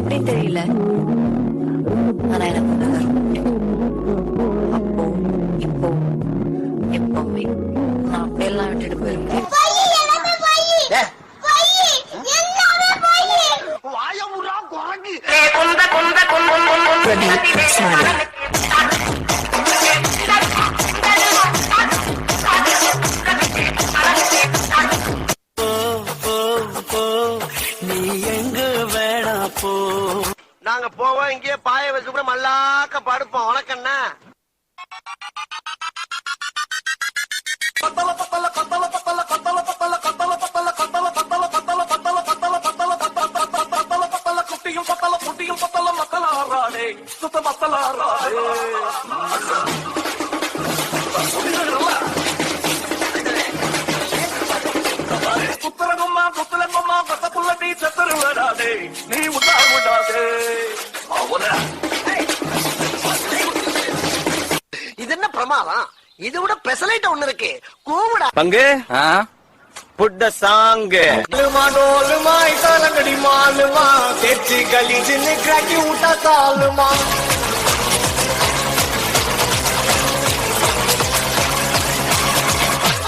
எப்படின்னு தெரியல. ஆனா எனக்கு ஒண்ணு வரும். அப்போ இப்போ எப்பவுமே நான் அப்படியெல்லாம் விட்டுட்டு போயிருக்கேன். நாங்க அப்படியே பாய வச்சு கூட மல்லாக்க படுப்போம். உனக்கண்ணா குட்டியும் பத்தல புட்டியும் பத்தல மக்களாராடே சுத்த மக்களாராடே புத்தரங்கம்மா புத்தலங்கம்மா பத்தக்குள்ள நீ செத்தரு விடாதே நீ உண்டா விட பெசலைட் ஒண்ணு இருக்கு. கூவிடா. பங்கு? புட் த சாங் மாலுமா டோலுமா இதாலங்கடி மாலுமா தேச்சி கலீஜின்னு கிராக்கி விட்டா தாலுமா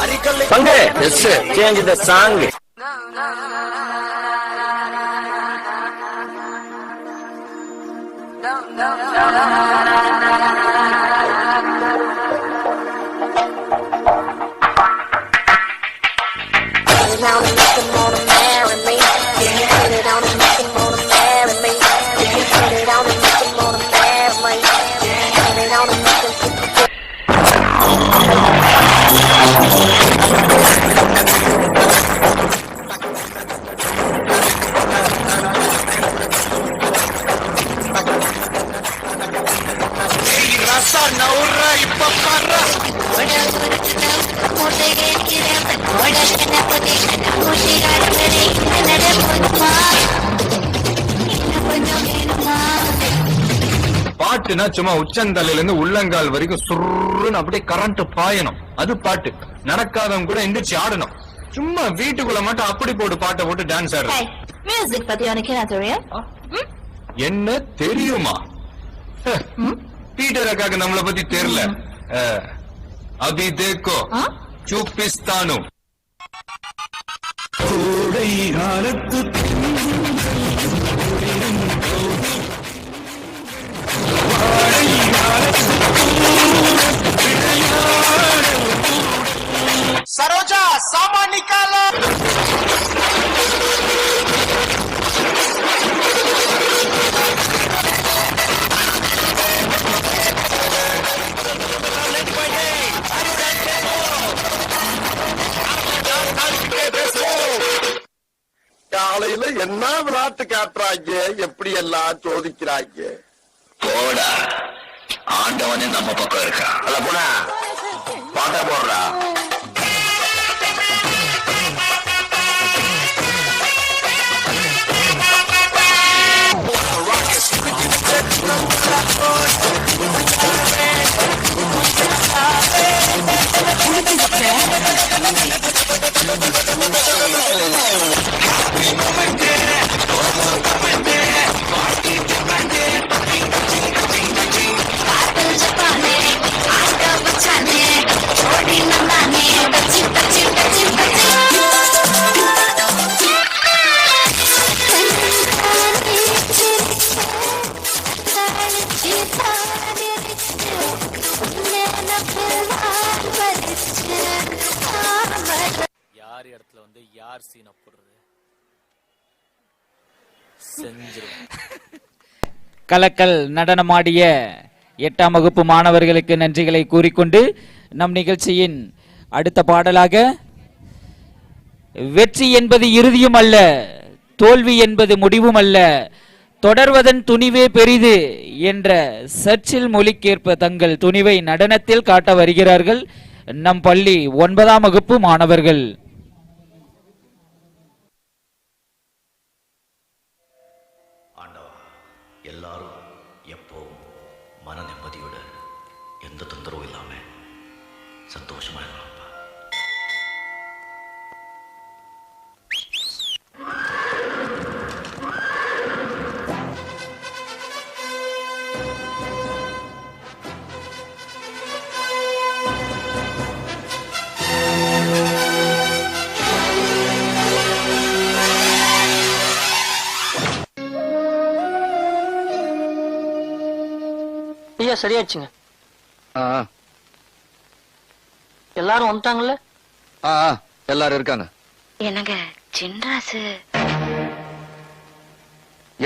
அரிக்கல்லை பங்கு? Yes change the song Put பாட்டுனா சும்மா உச்சந்தலையில இருந்து உள்ளங்கால் வரைக்கும் சுருன்னு அப்படியே கரண்ட் பாயணும். அது பாட்டு. நடக்காதவங்க கூட எந்திரிச்சு ஆடணும். சும்மா வீட்டுக்குள்ள மட்டும் அப்படி போட்டு பாட்டை போட்டு டான்ஸ் ஆடுறது. மியூசிக் பத்தி உனக்கு என்ன தெரியும்? என்ன தெரியுமா? ஹ, பீட்டர் அக்காக்கு நம்மள பத்தி தெரியல. அபி தேக்கோ. சூப்பிஸ்தானு. கோடை காலத்து ஆண்டவனே நம்ம பக்கம் இருக்கா அல்ல போனா பாட்டா போடுறா Thank you. கலக்கல் நடனமாடிய எட்டாம் வகுப்பு மாணவர்களுக்கு நன்றிகளை கூறிக்கொண்டு நம் நிகழ்ச்சியின் அடுத்த பாடலாக வெற்றி என்பது இறுதியும் அல்ல தோல்வி என்பது முடிவும் அல்ல தொடர்வதன் துணிவே பெரிது என்ற சர்ச்சில் மொழிக்கேற்ப தங்கள் துணிவை நடனத்தில் காட்ட வருகிறார்கள் நம் பள்ளி ஒன்பதாம் வகுப்பு மாணவர்கள். வழியா சரியாச்சுங்க. எல்லாரும் வந்துட்டாங்கல்ல? எல்லாரும் இருக்காங்க. என்னங்க சின்ராசு?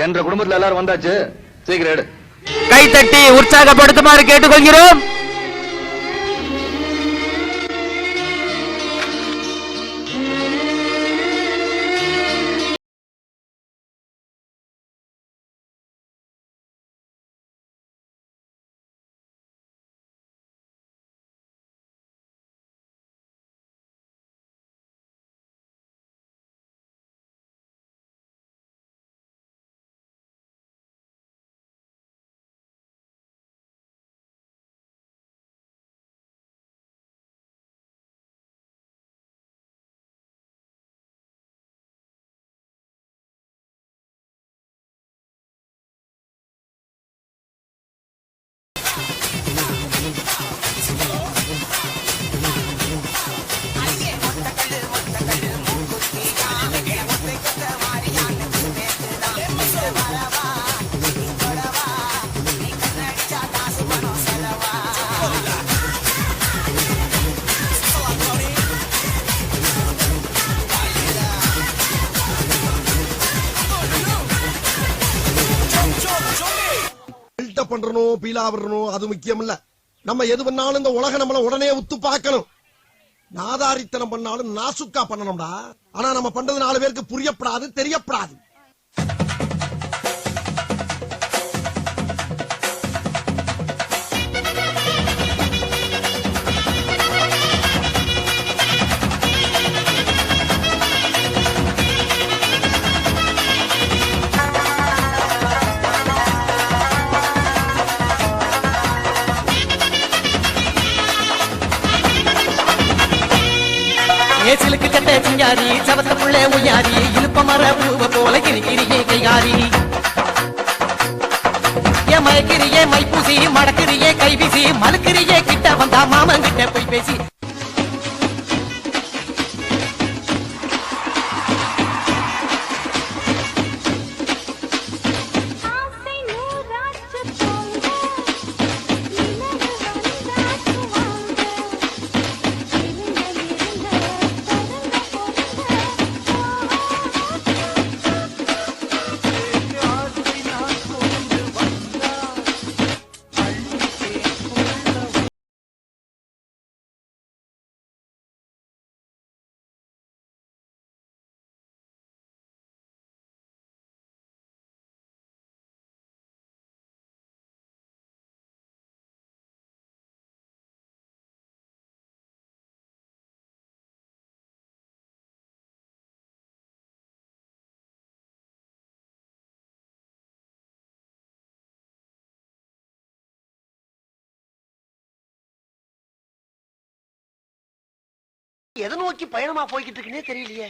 என்ற குடும்பத்துல எல்லாரும் வந்தாச்சு. சீக்கிரம் எடு. கைத்தட்டி உற்சாகப்படுத்துமாறு கேட்டுக்கொள்கிறோம். பண்றணும் அது முக்கியம் இல்ல நம்ம எது பண்ணாலும் இந்த உலக நம்மள உடனே உத்து பார்க்கணும். நாதாரித்தனம் பண்ணாலும் நாசுக்கா பண்ணணும்டா. ஆனா நம்ம பண்றது நாலு பேருக்கு புரியப்படாது தெரியப்படாது. ஏசிலுக்கு சவத்த புள்ள உயாரி இழுப்ப மர பூவ போல கிரிகிரியே கைகாரி ஏ மயக்கிரியே மைப்பூசி மடக்கிரியே கைவிசி மலுக்கிரியே கிட்ட வந்தா மாமன் கிட்ட போய் பேசி. எதை நோக்கி பயணமா போய்கிட்டு இருக்குன்னே தெரியலையே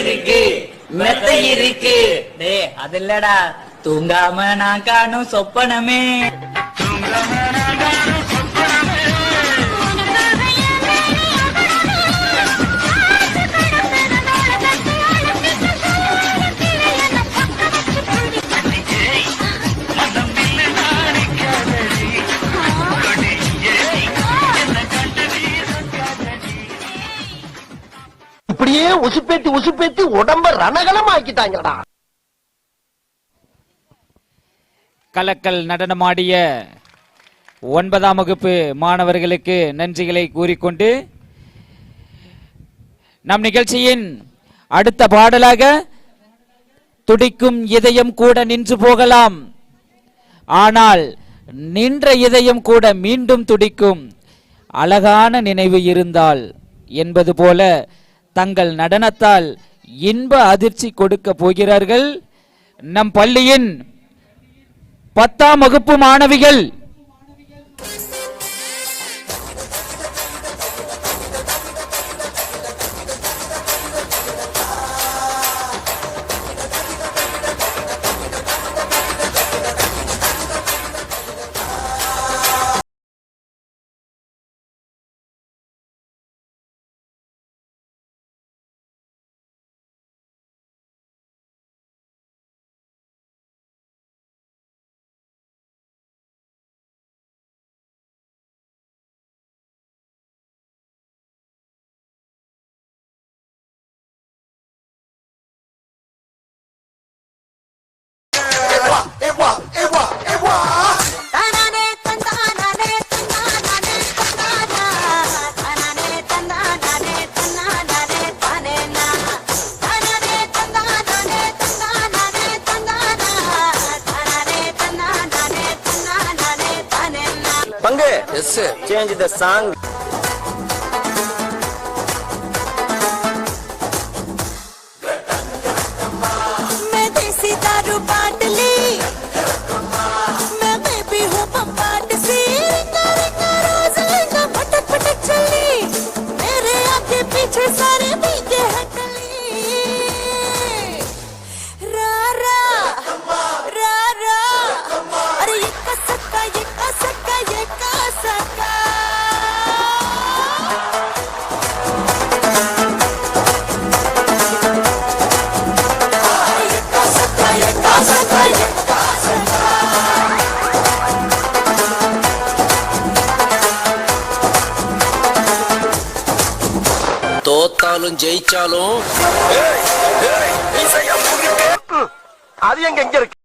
இருக்கு மெத்த இருக்கு. டே அது இல்லடா. தூங்காம நான் காணும் சொப்பனமே. தூங்காம உசுப்பேத்தி உசுப்பேத்தி உடம்ப ரணகலம் ஆக்கிட்டாங்கடா கலக்கல் நடனமாடிய ஒன்பதாம் வகுப்பு மாணவர்களுக்கு நன்றிகளை கூறிக்கொண்டு நம் நிகழ்ச்சியின் அடுத்த பாடலாக துடிக்கும் இதயம் கூட நின்று போகலாம். ஆனால் நின்ற இதயம் கூட மீண்டும் துடிக்கும் அழகான நினைவு இருந்தால் என்பது போல தங்கள் நடனத்தால் இன்ப அதிர்ச்சி கொடுக்க போகிறார்கள். நம் பள்ளியின் பத்தாம் வகுப்பு மாணவிகள் Yes, change the song. அது எங்க எங்க இருக்கு?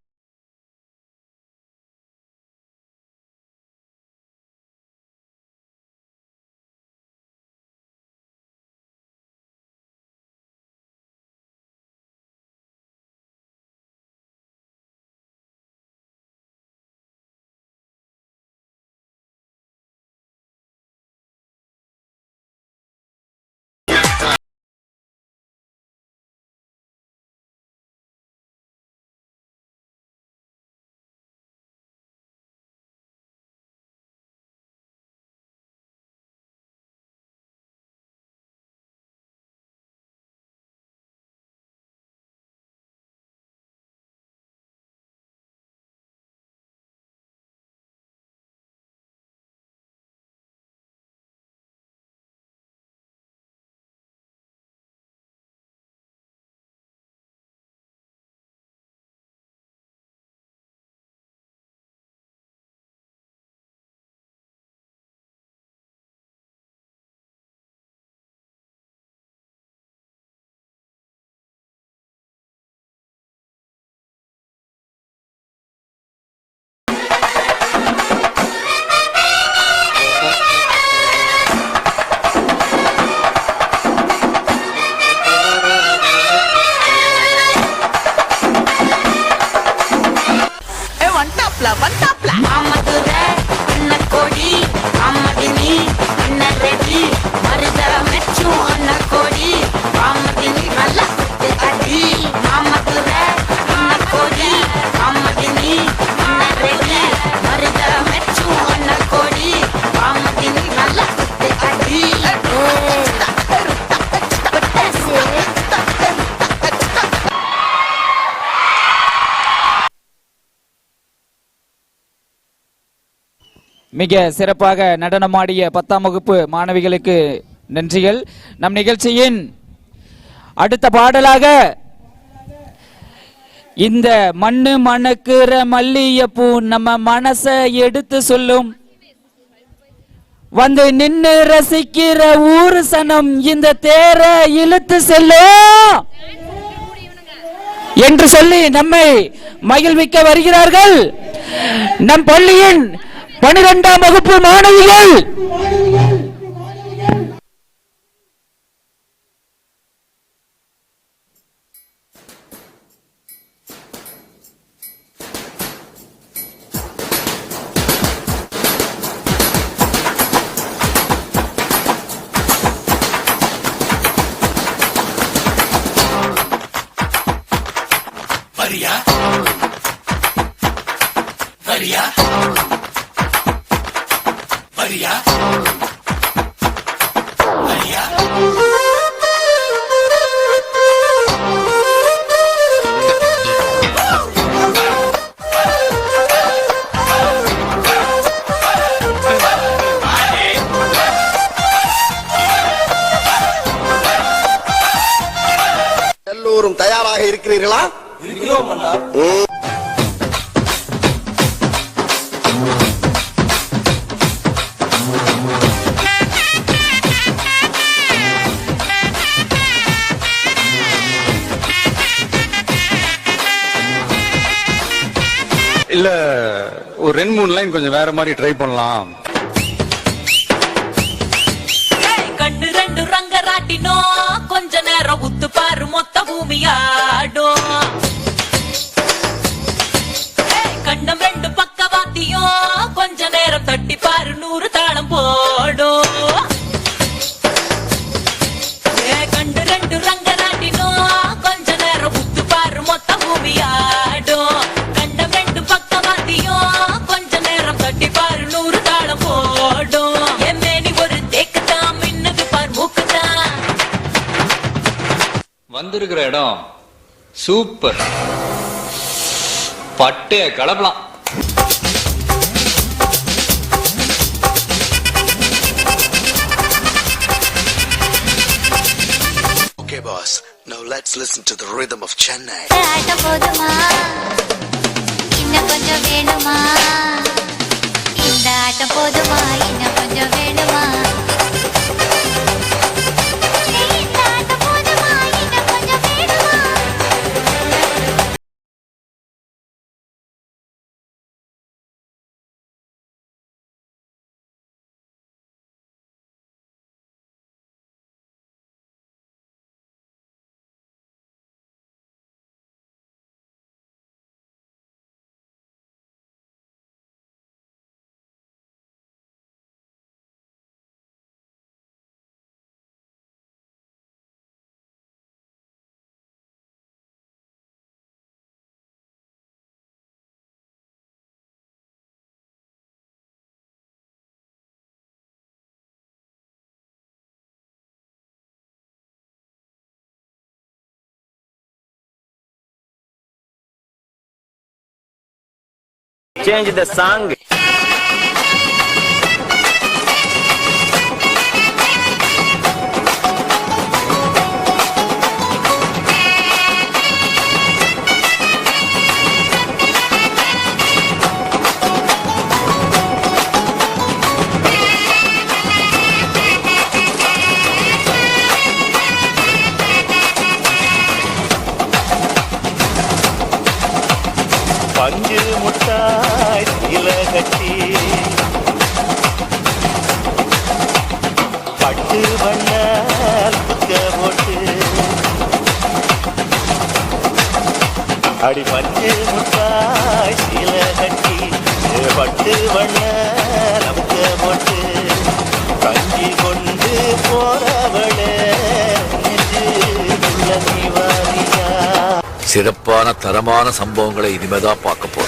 மிக சிறப்பாக நடனமாடிய பத்தாம் வகுப்பு மாணவிகளுக்கு நன்றிகள். நம் நிகழ்ச்சியின் அடுத்த பாடலாக இந்த மண்ணு மணக்குற மல்லிகைப்பூ நம்ம மனச எடுத்து சொல்லும். வந்து நின்னு ரசிக்கிற ஊரு சனம் இந்த தேர இழுத்து செல்லும். என்று சொல்லி நம்மை மகிழ்விக்க வருகிறார்கள். நம் பள்ளியின் பனிரெண்டாம் வகுப்பு மாணவிகள்! ஒரு ரெண்டு மூணு லைன் கொஞ்சம் வேற மாதிரி ட்ரை பண்ணலாம். கண்டு ரெண்டு ரங்க ராட்டினோ கொஞ்ச நேரம் உத்து பாரு மொத்த பூமியாடும் ஏய், வந்திருக்கிற இடம். சூப்பர் பட்டைய கலப்பலாம். Okay, boss. Now let's listen to the rhythm of Chennai. ஆட்டம் போதுமா? இன்னும் கொஞ்சம் வேணுமா? இந்த ஆட்டம் போதுமா? இன்னும் கொஞ்சம் வேணுமா? Change the song. அடி பட்டு முட்டாய் இல கட்டி பட்டு வண்ண நமக்க போட்டு கஞ்சி கொண்டு போறவளே சிறப்பான தரமான சம்பவங்களை இனிமேதான் பார்க்க போறோம்.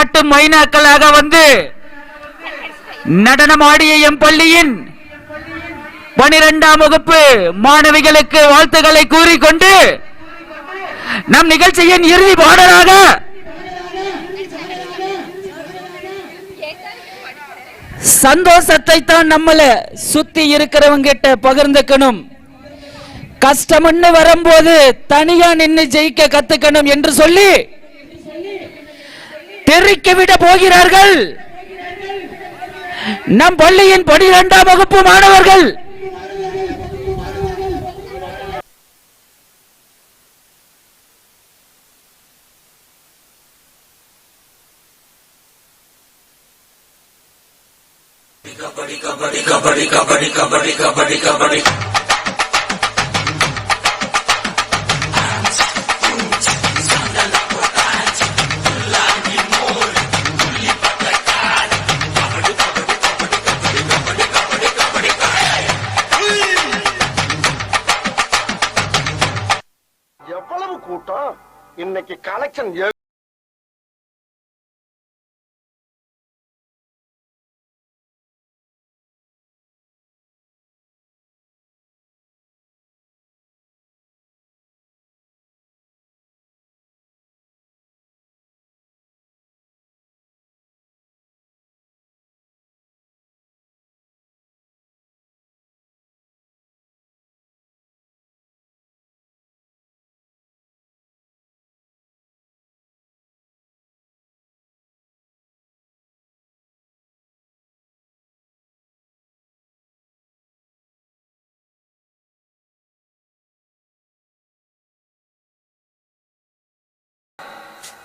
காட்டு மைனாக்களாக வந்து நடனமாடிய எம் பள்ளியின் பனிரெண்டாம் வகுப்பு மாணவிகளுக்கு வாழ்த்துக்களை கூறிக்கொண்டு நம் நிகழ்ச்சியின் இறுதி பாடலாக சந்தோஷத்தை தான் நம்மள சுத்தி இருக்கிறவங்க கிட்ட பகிர்ந்துக்கணும். கஷ்டம்னு வரும்போது தனியா நின்னு ஜெயிக்க கத்துக்கணும் என்று சொல்லி தெரிக்க விட போகிறார்கள். நம் பள்ளியின் பனிரெண்டாம் வகுப்பு மாணவர்கள். கபடி கபடி கபடி கபடி கபடி கபடி இன்னைக்கு collection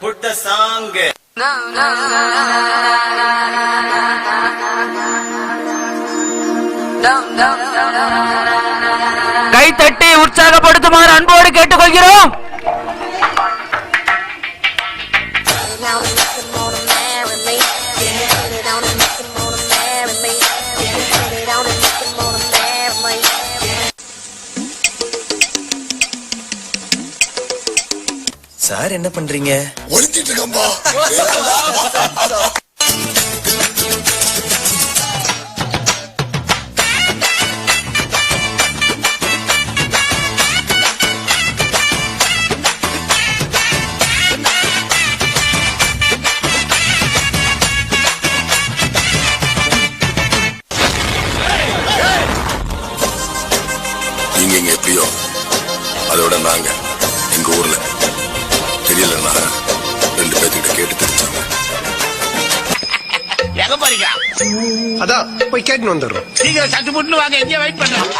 Put the song. No, no, கை தட்டி உற்சாகப்படுத்துமாறு அன்போடு கேட்டுக்கொள்கிறோம் சார் என்ன பண்றீங்க? ஒழிச்சிட்டு இருக்கம்பா நீங்க இங்க எப்படியோ அதோட நாங்க எங்க ஊர்ல. தெரியலன்னா ரெண்டு பேர்த்துக்கிட்ட கேட்டு தெரிஞ்சாங்க எங்க போறீங்க? அதான் போய் கேட்டு வந்துடுறோம். சீக்கிரம் சட்டு புட்டு வாங்க எங்க வெயிட் பண்றோம்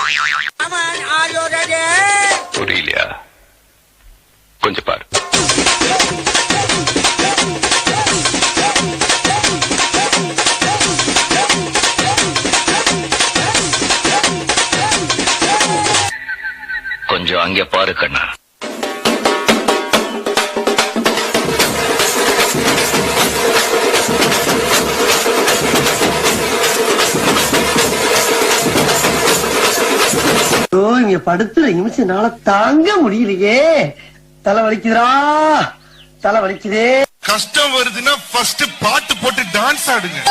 புரியலையா? கொஞ்சம் பாரு. கொஞ்சம் அங்கே பாரு கண்ணா. தலைவலிய படுத்துற நிமிஷம் நாள தாங்க முடியலையே. தலை வலிக்குதுரா தலை வலிக்குதே. கஷ்டம் வருதுன்னா ஃபர்ஸ்ட் பாட்டு போட்டு டான்ஸ் ஆடுங்க.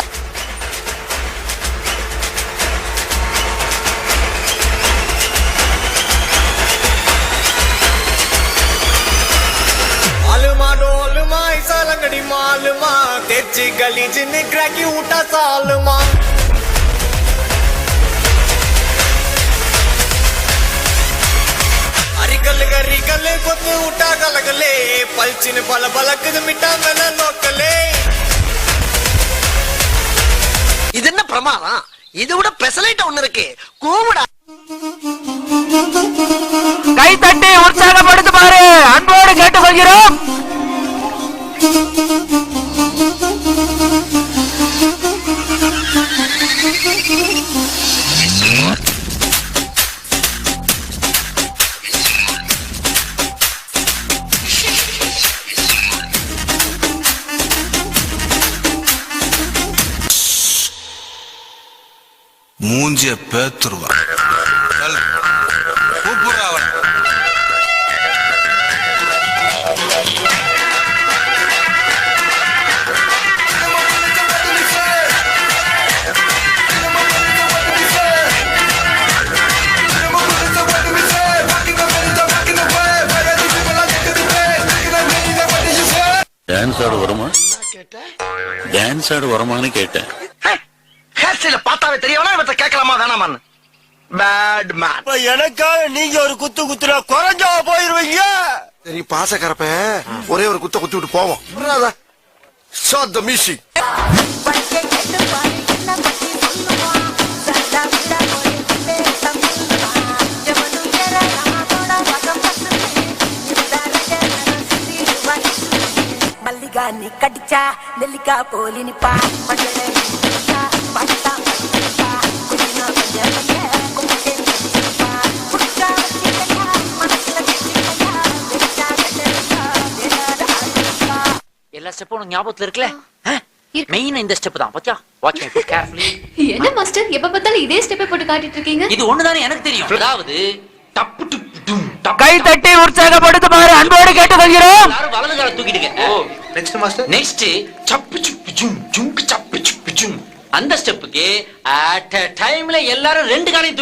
மாலுமா தேச்சு கலிஜின்னு கிராக்கி விட்டா சாலுமா. கல்லு கொத்து விட்டா கலகலே. பல்ச்சின்னு பல பலக்குது மிட்டாங்க நான் நோக்கலே. இது என்ன பிரமாதம்? இது விட பெசலைட் ஒண்ணு இருக்கு. கூவிடா. கை தட்டி உற்சாகப்படுத்து பாரு. அன்போடு கேட்டுக்கொள்கிறோம். மூஞ்சிய பேத்துருவா கூப்பிடுறா அவன். டான்ஸ் ஆட வருமா? டான்ஸ் ஆட வருமான்னு கேட்டேன். பரணமன் பேட் மேன் எனக்காக நீங்க ஒரு குத்து குத்துல குறைஞ்சா போயிருவீங்க. சரி பாசக்கரப்ப ஒரே ஒரு குத்த குத்தி விட்டு போவோம் ஷாட் த மியூசிக் மல்லிகா நீ கடிச்சா நெல்லிக்கா போலினிப்பா பட்டா பட்டா. எல்லா ஸ்டெப்பும் உனக்கு ஞாபகத்துல இருக்குல்ல? மெயின் இந்த ஸ்டெப் தான். பாத்தியா? வாட்ச் மை ஃபுட் கேர்ஃபுல்லி என்ன மாஸ்டர் எப்ப பார்த்தாலும் இதே ஸ்டெப்பை போட்டு காட்டிட்டு இருக்கீங்க? இது ஒண்ணுதானே எனக்கு தெரியும். அதாவது டப்பு டும் கை தட்டி உற்சாகப்படுத்துமாறு அன்போடு கேட்டுக்கொள்கிறோம். எல்லாரும் வலது கால தூக்கிடுங்க நெக்ஸ்ட் மாஸ்டர் நெக்ஸ்ட் சப்பு சுப்பு ஜும் ஜும் அந்த ஸ்டெப்புக்கு அட் டைம்ல எல்லாரும் ரெண்டு காலையும்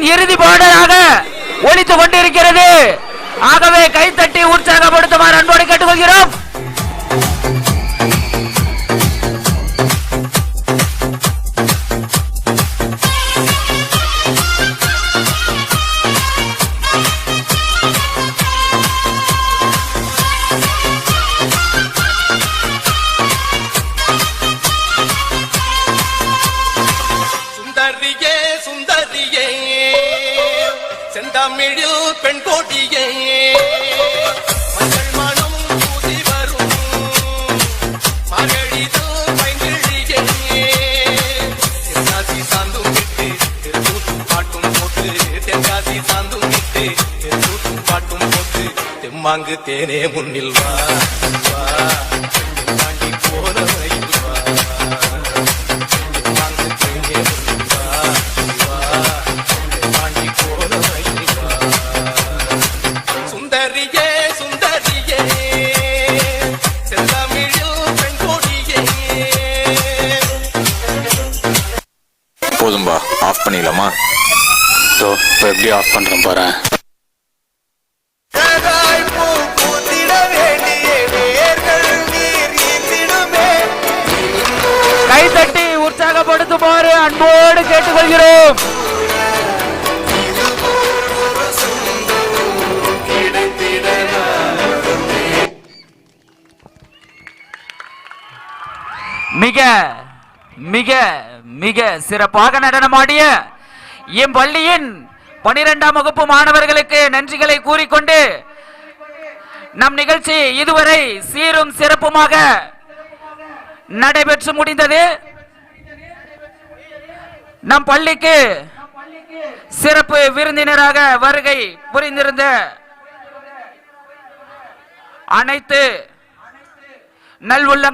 இறுதி பாடல். செந்தமிழில் பெண் கோடியே பாட்டும் போட்டு தெம்மாங்கு தேனே முன்னில் வா. ஸோ இப்போ எப்படி ஆஃப் பண்ணுறேன் பாறேன்? கைத்தட்டி உற்சாகப்படுத்துமாறு அன்போடு கேட்டுக்கொள்கிறோம். மிக மிக மிக சிறப்பாக நடனமாடிய எம்பள்ளியின் பனிரெண்டாம் வகுப்பு மாணவர்களுக்கு நன்றிகளை கூறிக்கொண்டு நம் நிகழ்ச்சி இதுவரை சீரும் சிறப்புமாக நடைபெற்று முடிந்தது. நம் பள்ளிக்கு சிறப்பு விருந்தினராக வருகை புரிந்திருந்த அனைத்து நல்வுள்ள